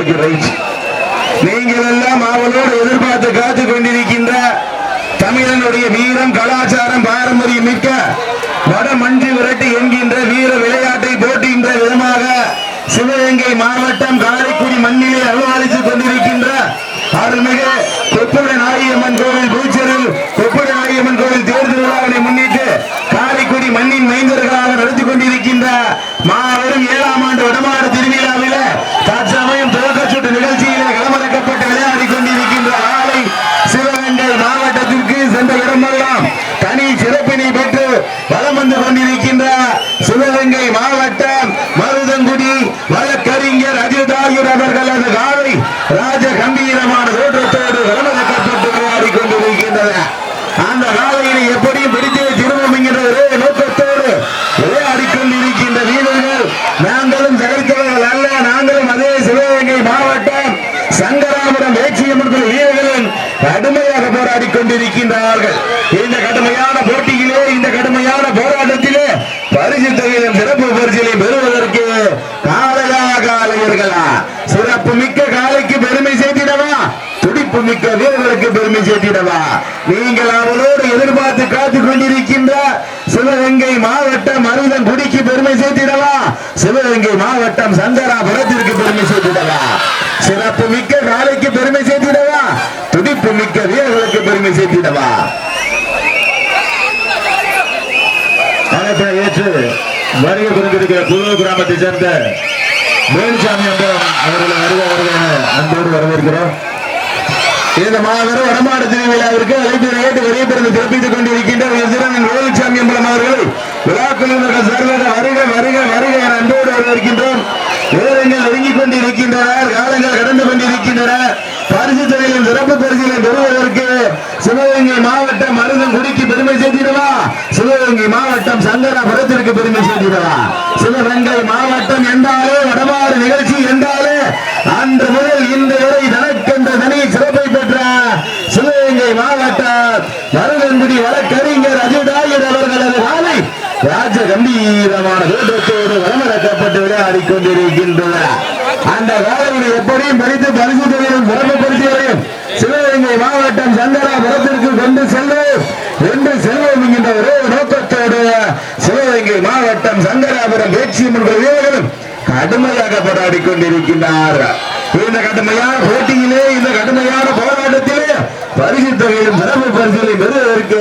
Okay right நீங்கள் எல்லாம் அவளோடு எதிர்பார்த்து காத்து கொண்டிருக்கின்ற தமிழனுடைய வீரம் கலாச்சாரம் பாரம்பரியம் மிக்க வட மஞ்சு விரட்டு என்கின்ற வீர விளையாட்டை போட்டுகின்ற விதமாக சிவகங்கை மாவட்டம் காரைக்குடி மண்ணிலே அலுவலித்துக் கொண்டிருக்கின்ற அருள்மிகு கொப்புட நாயம்மன் கோவில் பூச்சரில் கொப்புட நாயம்மன் கோவில் தேர்தல் விழாவினை முன்னிட்டு காரைக்குடி மண்ணின் மைந்தர்களாக நடத்தி கொண்டிருக்கின்ற மாபெரும் ஏழாம் ஆண்டு வடமாடு திருவிழாவில தற்சமயம் துவக்க சுற்று நிகழ்ச்சியிலே களமிறக்கப்பட்டு விளையாடி கொண்டிருக்கின்ற ஆலை சிவகங்கை மாவட்டத்திற்கு சென்ற இடமெல்லாம் தனி சிறப்பினை பெற்று வலம் வந்து கொண்டிருக்கின்ற சிவகங்கை மாவட்டம் மருதங்குடி வழக்கறிஞர் அஜிதாயூர் அவர்களது காலை ராஜ கம்பீரமான தோற்றத்தோடு களமிறக்கப்பட்டு விளையாடி கொண்டிருக்கின்றன அந்த காலையினை எப்படியும் பிடித்தே திரும்பும் என்கின்ற ஒரே நோக்கத்தோடு விளையாடி கொண்டிருக்கின்ற வீரர்கள் நாங்களும் தகர்த்தவர்கள் அல்ல நாங்களும் அதே சிவகங்கை மாவட்டம் சங்கராபுரம் வேட்சியம்மன் வீரர்களும் கடுமையாக போராடி கொண்டிருக்கின்றார்கள் இந்த கடுமையான போட்டியிலே இந்த கடுமையான போராட்டத்திலே பரிசு தொகையிலும் சிறப்பு பரிசிலை பெறுவதற்கு காலையா காலையர்களா சிறப்பு மிக்க துடிப்பு வீரர்களுக்கு பெருமை சேர்த்திடவா? நீங்கள் அவளோடு எதிர்பார்த்து காத்துக் கொண்டிருக்கின்ற சிவகங்கை மாவட்டம் மருதன் குடிக்கு பெருமை சேர்த்திடவா? சிவகங்கை மாவட்டம் சந்தராபுரத்திற்கு பெருமை சேர்த்திடவா? சிறப்பு மிக்க காலைக்கு பெருமை சேர்த்திடவா? துடிப்பு மிக்க வீரர்களுக்கு பெருமை சேர்த்திடவா? ஏற்று வருகை புரிந்திருக்கிற குழு கிராமத்தை சேர்ந்த வேலுசாமி அம்பலம் அவர்களை வருக வருக அன்போடு வரவேற்கிறோம். இந்த மாபெரும் வடமாடு திருவிழாவிற்கு அழைப்பு ஏற்று வெளியே பிறந்து பிறப்பித்துக் கொண்டிருக்கின்ற வீரன் வேலுசாமி அம்பலம் அவர்கள் விழாக்குழுவினர்கள் சார்பாக வருக வருக வருக என அன்போடு வரவேற்கின்றோம். வீரர்கள் நெருங்கிக் கொண்டிருக்கின்றனர் காலங்கள் கடந்து கொண்டிருக்கின்றன. பரிசு தொகையிலும் சிறப்பு பரிசுகளை பெறுவதற்கு சிவகங்கை மாவட்டம் மருதம் குடிக்கு பெருமை சேர்த்திடவா? சிவகங்கை மாவட்டம் சங்கராபுரத்திற்கு பெருமை சேர்த்திடவா? சிவகங்கை மாவட்டம் என்றாலே வடமாறு நிகழ்ச்சி என்றாலே அன்று முதல் இன்று வரை தனக்கென்ற தனி சிறப்பை பெற்ற சிவகங்கை மாவட்டம் மருதங்குடி வழக்கறிஞர் அஜிதாயர் அவர்களது காலை ராஜ கம்பீரமான தோற்றத்தோடு வரமறக்கப்பட்டு விளையாடி கொண்டிருக்கின்றனர் அந்த காலையில் எப்படியும் படித்து பரிசு தொழிலும் சிறப்புப்படுத்தியவரையும் சிவகங்கை மாவட்டம் சங்கராபுரத்திற்கு கொண்டு செல்வோம். என்று செல்வோம் என்கின்ற ஒரே நோக்கத்தோடு சிவகங்கை மாவட்டம் சங்கராபுரம் பேச்சியம்மன் வீரர்களும் கடுமையாக போராடி கொண்டிருக்கின்றார் இந்த கடுமையான போட்டியிலே இந்த கடுமையான பரிசு தொகையிலும் சிறப்பு பரிசுகளை பெறுவதற்கு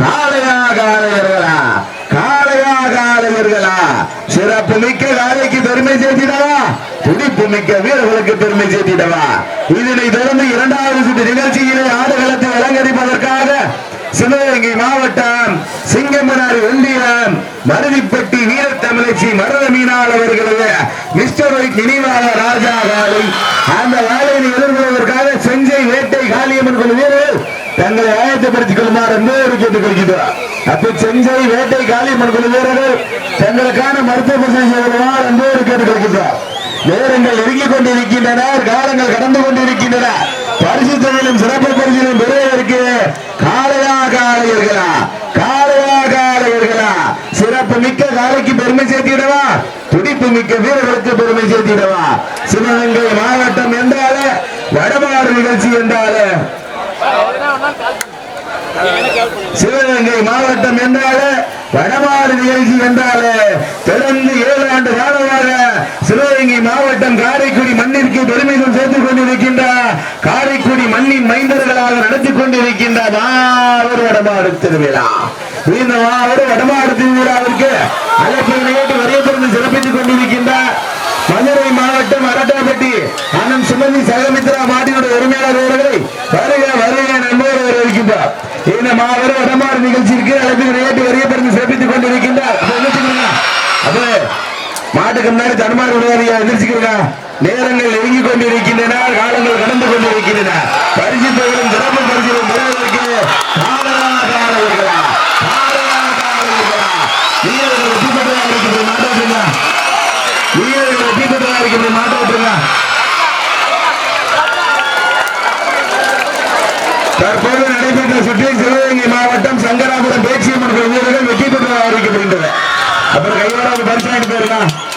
காளையா காளையர்களா? காளையா காளையர்களா? சிறப்பு மிக்க காளைக்கு பெருமை சேர்த்திடவா? துடிப்பு மிக்க வீரர்களுக்கு பெருமை சேர்த்திடவா? இதனை தொடர்ந்து இரண்டாவது சுற்று நிகழ்ச்சியிலே ஆடுகளத்தை அலங்கரிப்பதற்காக சிவகங்கை மாவட்டம் சிங்கமனார் வெள்ளியம் மருதிப்பட்டி வீரத்தமிழச்சி மருத மீனால் அவர்களது மிஸ்டர் ஒயிட் நினைவாக ராஜா காலை அந்த வேலையை எதிர்கொள்வதற்காக செஞ்சை வேட்டை காளியம்மன் குழு வீரர்கள் தங்களை ஆயத்தப்படுத்திக் கொள்ளுமாறு என்போடு கேட்டுக் கொள்கிறார் அப்ப செஞ்சை வேட்டை காளியம்மன் குழு வீரர்கள் தங்களுக்கான மருத்துவ பரிசோதனை செய்வதுமாறு என்போடு கேட்டுக் கொள்கிறார் நேரங்கள் நெருங்கிக் கொண்டிருக்கின்றன காலங்கள் கடந்து கொண்டிருக்கின்றன. பரிசு தொகையிலும் சிறப்பு பரிசிலும் பெறுவதற்கு காலையா காலையர்களா காலையா காலையர்களா சிறப்பு மிக்க காலைக்கு பெருமை சேர்த்திடவா? துடிப்பு மிக்க வீரர்களுக்கு பெருமை சேர்த்திடவா? சிவகங்கை மாவட்டம் என்றாலே வடமாறு நிகழ்ச்சி என்றாலே சிவகங்கை மாவட்டம் என்றாலே வடமாறு நிகழ்ச்சி என்றாலே தொடர்ந்து ஏழு ஆண்டு காலமாக சிவகங்கை மாவட்டம் காரைக்குடி மண்ணிற்கு பெருமிதம் சேர்த்துக் கொண்டிருக்கின்ற காரைக்குடி மண்ணின் மைந்தர்களாக நடத்தி கொண்டிருக்கின்ற மாவரு வடமாறு திருவிழா. இந்த மாவட்ட வடமாறு திருவிழாவிற்கு அழைப்பை நிகழ்ச்சி வரையப்பட்டு சிறப்பித்துக் கொண்டிருக்கின்ற மதுரை மாவட்டம் அரட்டாப்பட்டி அண்ணன் சுமதி சகலமித்ரா மாட்டினுடைய உரிமையாளர் அவர்களை வருக வருக நண்பர் வரவேற்கின்றார். இந்த மாபெரும் வடமாறு நிகழ்ச்சிக்கு அழைப்பு நேற்று வரிய பிறந்து சிறப்பித்துக் கொண்டிருக்கின்றார். அது மாட்டுக்கு முன்னாடி தடுமாறு விடுவாரியா எதிர்ச்சிக்கிறா நேரங்கள் நெருங்கிக் கொண்டிருக்கின்றன காலங்கள் கடந்து கொண்டிருக்கின்றன. பரிசு தொகையிலும் சிறப்பு பரிசிலும் பெறுவதற்கு வீரர்கள் வெற்றி பெற்றதாக இருக்கிறது மாட்டாட்டுங்க வீரர்கள் வெற்றி பெற்றதாக இருக்கிறது மாட்டாட்டுங்க தற்போது சுற்றி சிவகங்கை மாவட்டம் சங்கராபுரம் பேச்சியம்மன் வீரர்கள் வெற்றி பெற்று அறிவிக்கப்படுகின்றன அப்புறம் கையோட பரிசு வாங்கிட்டு